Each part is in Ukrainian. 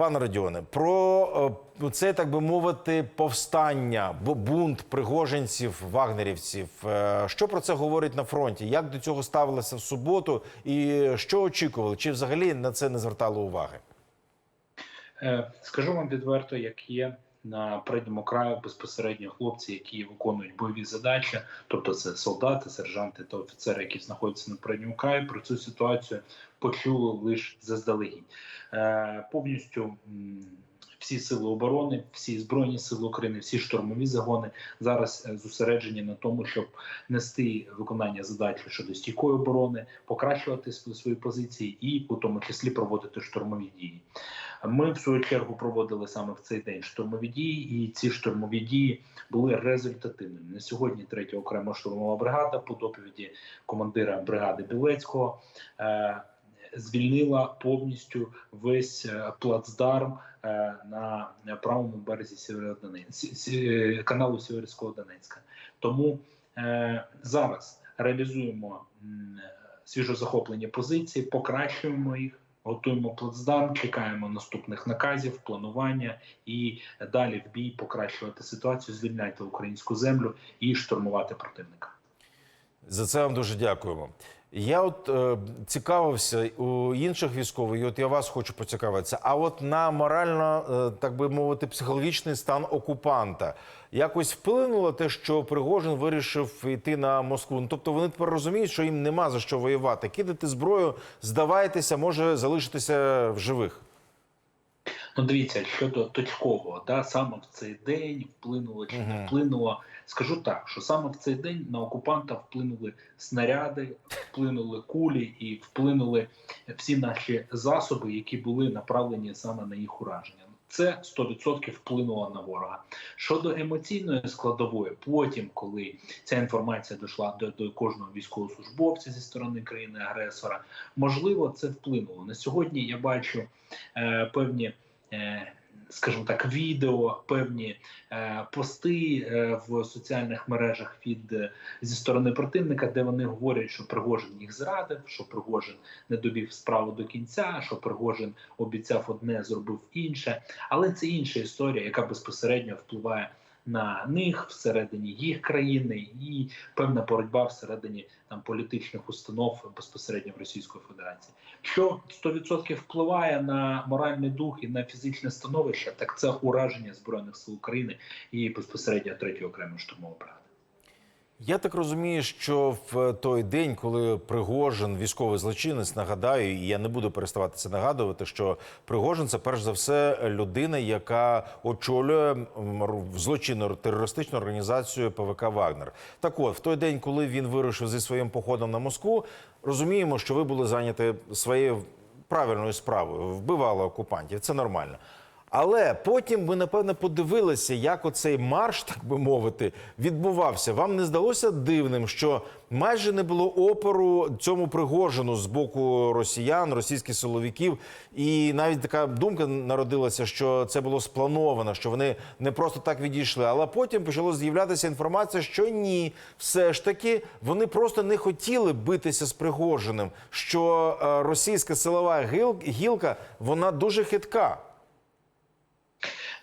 Пане Радіоне, про е, це так би мовити, повстання, бу- бунт пригожинців, вагнерівців. Е, Що про це говорить на фронті? Як до цього ставилися в суботу, і що очікували? Чи взагалі на це не звертали уваги? Е, Скажу вам відверто, як є на передньому краю безпосередньо хлопці, які виконують бойові задачі, тобто це солдати, сержанти та офіцери, які знаходяться на передньому краї, про цю ситуацію почули лише заздалегідь. Е, Повністю всі сили оборони, всі збройні сили України, всі штурмові загони зараз е, зосереджені на тому, щоб нести виконання задач щодо стійкої оборони, покращувати свої позиції і у тому числі проводити штурмові дії. Ми в свою чергу проводили саме в цей день штурмові дії, і ці штурмові дії були результативними. На сьогодні третя окрема штурмова бригада по доповіді командира бригади Білецького. Е- Звільнила повністю весь е, плацдарм е, на правому березі Сєвєродонецька, каналу Сєвєрського Донецька. Тому зараз реалізуємо свіжозахоплені позиції, покращуємо їх, готуємо плацдарм, чекаємо наступних наказів, планування і далі в бій покращувати ситуацію, звільняти українську землю і штурмувати противника. За це вам дуже дякуємо. Я от е, цікавився у інших військових, і от я вас хочу поцікавитися. А от на морально, е, так би мовити, психологічний стан окупанта якось вплинуло те, що Пригожин вирішив йти на Москву. Ну, тобто вони тепер розуміють, що їм нема за що воювати. Кидати зброю, здавайтеся, може залишитися в живих. Ну, дивіться, щодо точкового, да, саме в цей день вплинуло чи не вплинуло. Скажу так, що саме в цей день на окупанта вплинули снаряди, вплинули кулі і вплинули всі наші засоби, які були направлені саме на їх ураження. Це 100% вплинуло на ворога. Щодо емоційної складової, потім, коли ця інформація дійшла до, до кожного військовослужбовця зі сторони країни-агресора, можливо, це вплинуло. На сьогодні я бачу е, певні. Е, Скажімо так, відео, певні е, пости е, в соціальних мережах від е, зі сторони противника, де вони говорять, що Пригожин їх зрадив, що Пригожин не довів справу до кінця, що Пригожин обіцяв одне, зробив інше. Але це інша історія, яка безпосередньо впливає на них всередині їх країни, і певна боротьба всередині там політичних установ безпосередньо в Російської Федерації. Що 100% впливає на моральний дух і на фізичне становище, так це ураження збройних сил України і безпосередньо третьої окремої штурмової бригади. Я так розумію, що в той день, коли Пригожин, військовий злочинець, нагадаю, і я не буду переставати це нагадувати, що Пригожин це перш за все людина, яка очолює злочинну терористичну організацію ПВК Вагнер. Так от, в той день, коли він вирушив зі своїм походом на Москву, розуміємо, що ви були зайняті своєю правильною справою, вбивали окупантів. Це нормально. Але потім ви напевне подивилися, як оцей марш, так би мовити, відбувався. Вам не здалося дивним, що майже не було опору цьому пригожину з боку росіян, російських силовиків, і навіть така думка народилася, що це було сплановано, що вони не просто так відійшли. Але потім почала з'являтися інформація, що ні, все ж таки вони просто не хотіли битися з Пригожиним. Що е, російська силова гілка вона дуже хитка.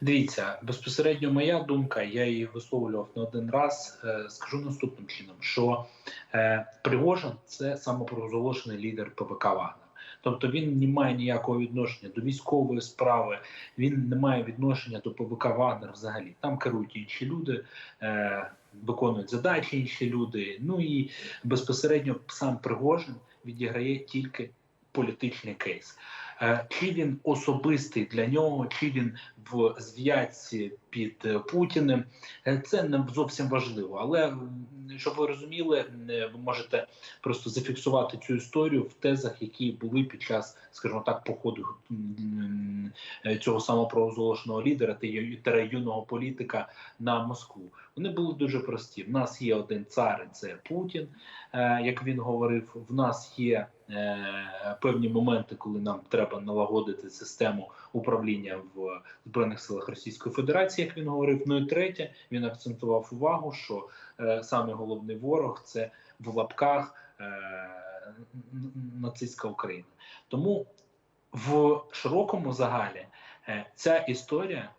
Дивіться, безпосередньо моя думка, я її висловлював не один раз. Е, скажу наступним чином, що е, Пригожин це самопроголошений лідер ПВК Вагнер. Тобто він не має ніякого відношення до військової справи, він не має відношення до ПВК Вагнер взагалі. Там керують інші люди, е, виконують задачі інші люди. Ну і безпосередньо сам Пригожин відіграє тільки політичний кейс. Е, Чи він особистий для нього, чи він в зв'язці під е, Путіним, е, це не зовсім важливо. Але щоб ви розуміли, ви можете просто зафіксувати цю історію в тезах, які були під час, скажімо так, походу цього самопровозголошеного лідера та юного політика на Москву. Вони були дуже прості. В нас є один цар, це Путін, е, як він говорив. В нас є е, певні моменти, коли нам треба налагодити систему управління в збройних силах Російської Федерації, як він говорив. Ну і третє, він акцентував увагу, що е, саме головний ворог це в лапках нацистська Україна. Тому в широкому загалі Ця історія,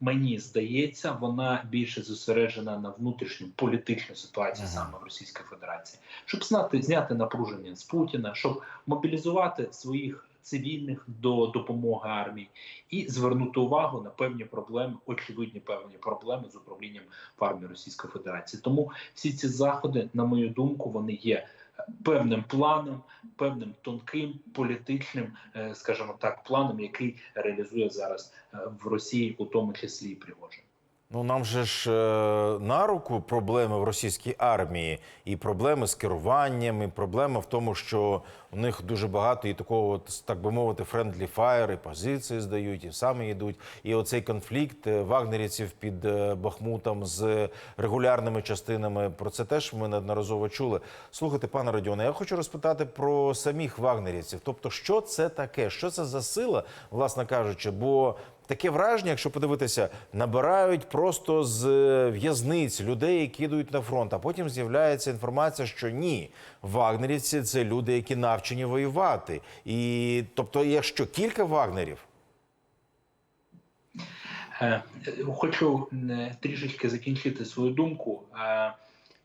мені здається, вона більше зосереджена на внутрішню політичну ситуацію Ага. саме в Російській Федерації, щоб знати, зняти напруження з Путіна, щоб мобілізувати своїх цивільних до допомоги армії і звернути увагу на певні проблеми, очевидні певні проблеми з управлінням в армії Російської Федерації. Тому всі ці заходи, на мою думку, вони є певним планом, певним тонким політичним, е, скажімо так, планом, який реалізує зараз е, в Росії, у тому числі і Пригожин. Ну нам же ж е, на руку проблеми в російській армії, і проблеми з керуванням, і проблема в тому, що у них дуже багато і такого, так би мовити, френдлі фаєр, і позиції здають, і самі йдуть. І оцей конфлікт е, вагнерівців під е, Бахмутом з регулярними частинами. Про це теж ми неодноразово чули. Слухайте, пане Родіоне, я хочу розпитати про самих вагнерівців. Тобто, що це таке? Що це за сила, власне кажучи? Бо Таке враження, якщо подивитися, набирають просто з е, в'язниць людей, які йдуть на фронт. А потім з'являється інформація, що ні, вагнерівці це люди, які навчені воювати. І тобто, є що кілька вагнерів. Е, Хочу е, трішечки закінчити свою думку.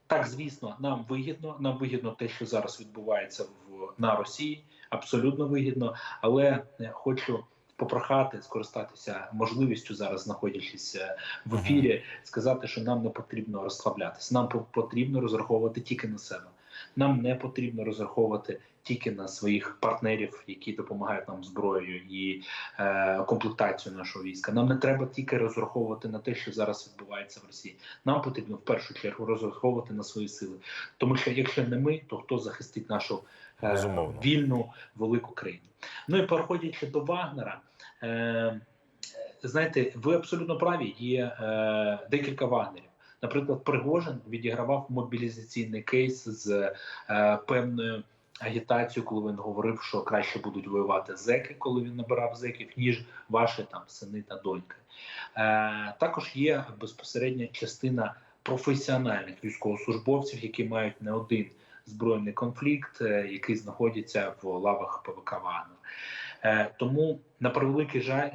Так, звісно, нам вигідно. Нам вигідно те, що зараз відбувається в на Росії, абсолютно вигідно. Але хочу попрохати скористатися можливістю зараз, знаходячись е, в ефірі, сказати, що нам не потрібно розслаблятися. Нам по- потрібно розраховувати тільки на себе. Нам не потрібно розраховувати тільки на своїх партнерів, які допомагають нам зброєю і е, комплектацію нашого війська. Нам не треба тільки розраховувати на те, що зараз відбувається в Росії. Нам потрібно в першу чергу розраховувати на свої сили. Тому що якщо не ми, то хто захистить нашу Безумовно. вільну велику країну? Ну і переходячи до Вагнера. Е, знаєте, ви абсолютно праві. Є е, декілька вагнерів. Наприклад, Пригожин відігравав мобілізаційний кейс з е, певною агітацією, коли він говорив, що краще будуть воювати зеки, коли він набирав зеків, ніж ваші там сини та доньки. Е, також є безпосередня частина професіональних військовослужбовців, які мають не один збройний конфлікт, е, який знаходиться в лавах ПВК Вагнер. Тому на превеликий жаль,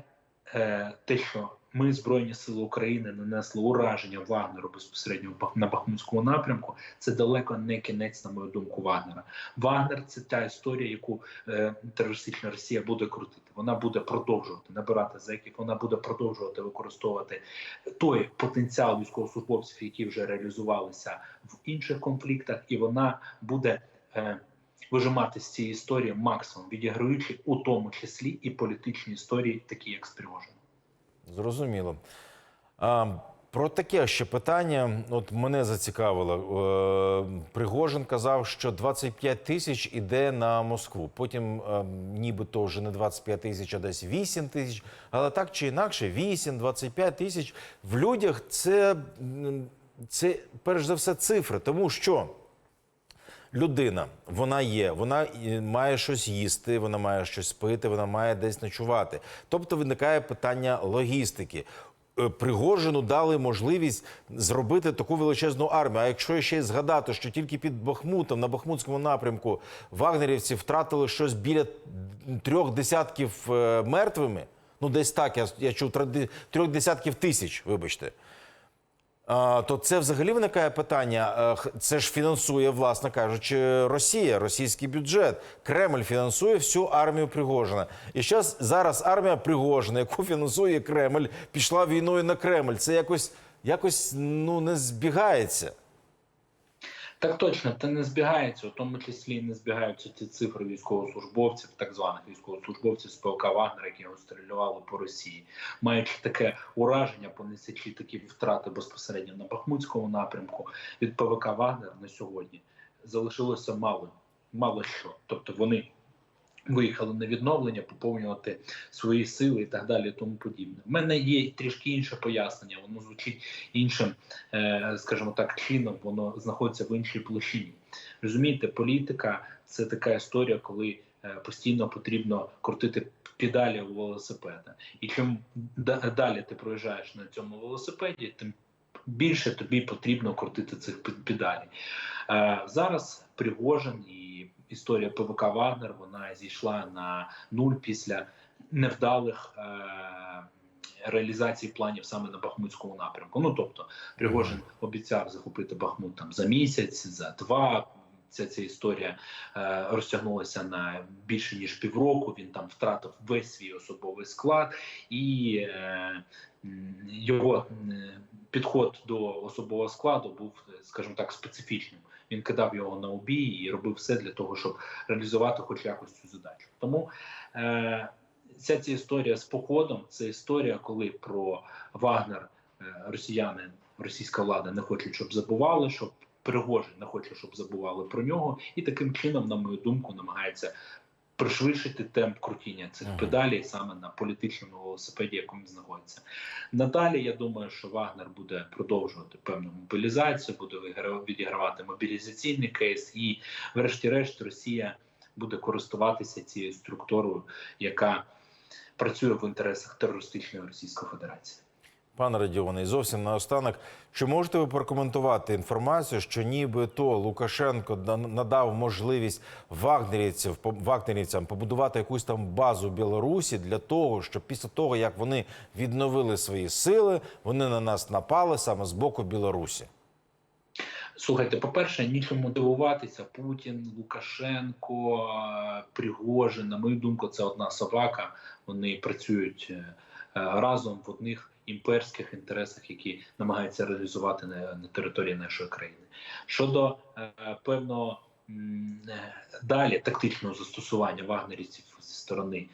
е, те, що ми, Збройні Сили України, нанесли ураження Вагнеру безпосередньо на Бахмутському напрямку, це далеко не кінець, на мою думку, Вагнера. Вагнер це та історія, яку е, терористична Росія буде крутити. Вона буде продовжувати набирати зеків, вона буде продовжувати використовувати той потенціал військовослужбовців, які вже реалізувалися в інших конфліктах, і вона буде. Е, Вижимати з цієї історії максимум, відіграючи у тому числі і політичні історії, такі як Пригожином. Зрозуміло. А, про таке ще питання. От мене зацікавило. Е, Пригожин казав, що 25 тисяч іде на Москву. Потім, е, нібито вже не 25 тисяч, а десь 8 тисяч. Але так чи інакше, 8-25 тисяч в людях це, це перш за все цифри, тому що. Людина, вона є, вона має щось їсти, вона має щось пити, вона має десь ночувати. Тобто виникає питання логістики. Е, Пригожину дали можливість зробити таку величезну армію. А якщо ще й згадати, що тільки під Бахмутом на Бахмутському напрямку вагнерівці втратили щось біля трьох десятків е, мертвими, ну десь так, я, я чув трьох десятків тисяч, вибачте. То це взагалі виникає питання. е, Це ж фінансує, власне кажучи, Росія, російський бюджет. Кремль фінансує всю армію Пригожина. І зараз зараз армія Пригожина, яку фінансує Кремль, пішла війною на Кремль. Це якось якось ну не збігається. Так точно, та не збігається, у тому числі не збігаються ці цифри військовослужбовців, так званих військовослужбовців з ПЛК Вагнера, які розстрілювали по Росії, маючи таке ураження, понесячи такі втрати безпосередньо на Бахмутському напрямку від ПВК Вагнер на сьогодні залишилося мало, мало що. Тобто вони виїхали на відновлення, поповнювати свої сили і так далі, і тому подібне. У мене є трішки інше пояснення, воно звучить іншим, е, скажімо так, чином, воно знаходиться в іншій площині. Розумієте, політика це така історія, коли е, постійно потрібно крутити педалі у велосипеда. І чим далі ти проїжджаєш на цьому велосипеді, тим більше тобі потрібно крутити цих пед- педалей. Е, Зараз Пригожин і історія ПВК Вагнер вона зійшла на нуль після невдалих е, реалізації планів саме на Бахмутському напрямку. Ну тобто, Пригожин обіцяв захопити Бахмут там за місяць, за два. Ця ця історія е, розтягнулася на більше ніж півроку. Він там втратив весь свій особовий склад, і е, його е, підход до особового складу був, скажімо так, специфічним. Він кидав його на обій і робив все для того, щоб реалізувати хоч якось цю задачу. Тому е, ця ця історія з походом це історія, коли про Вагнер е, росіяни, російська влада не хочуть, щоб забували, щоб Пригожин не хоче, щоб забували про нього, і таким чином, на мою думку, намагається пришвидшити темп крутіння цих Ага. педалей саме на політичному велосипеді, якому знаходиться. Надалі я думаю, що Вагнер буде продовжувати певну мобілізацію, буде відігравати мобілізаційний кейс, і, врешті-решт, Росія буде користуватися цією структурою, яка працює в інтересах терористичної Російської Федерації. Пане Радіоне, і зовсім наостанок, чи можете ви прокоментувати інформацію, що нібито Лукашенко да- надав можливість вагнерівців, по- вагнерівцям побудувати якусь там базу в Білорусі для того, щоб після того, як вони відновили свої сили, вони на нас напали саме з боку Білорусі? Слухайте, по-перше, нічому дивуватися. Путін, Лукашенко, е, Пригожин, на мою думку, це одна собака. Вони працюють е, разом в одних імперських інтересах, які намагаються реалізувати на, на території нашої країни. Щодо е, певного м, е, далі тактичного застосування вагнерівців зі сторони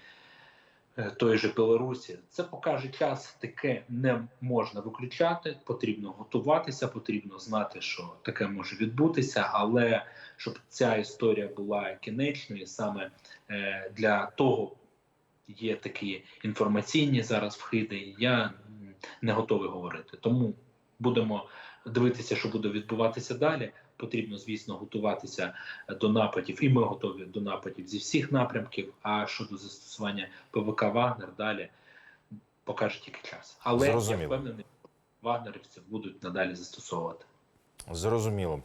е, тої же Білорусі, це покаже час. Таке не можна виключати. Потрібно готуватися, потрібно знати, що таке може відбутися, але щоб ця історія була кінечною, саме е, для того є такі інформаційні зараз вхиди. Я не готовий говорити. Тому будемо дивитися, що буде відбуватися далі. Потрібно, звісно, готуватися до нападів, і ми готові до нападів зі всіх напрямків. А щодо застосування ПВК Вагнер далі покаже тільки час. Але Зрозуміло. я впевнений, вагнерівців будуть надалі застосовувати. Зрозуміло.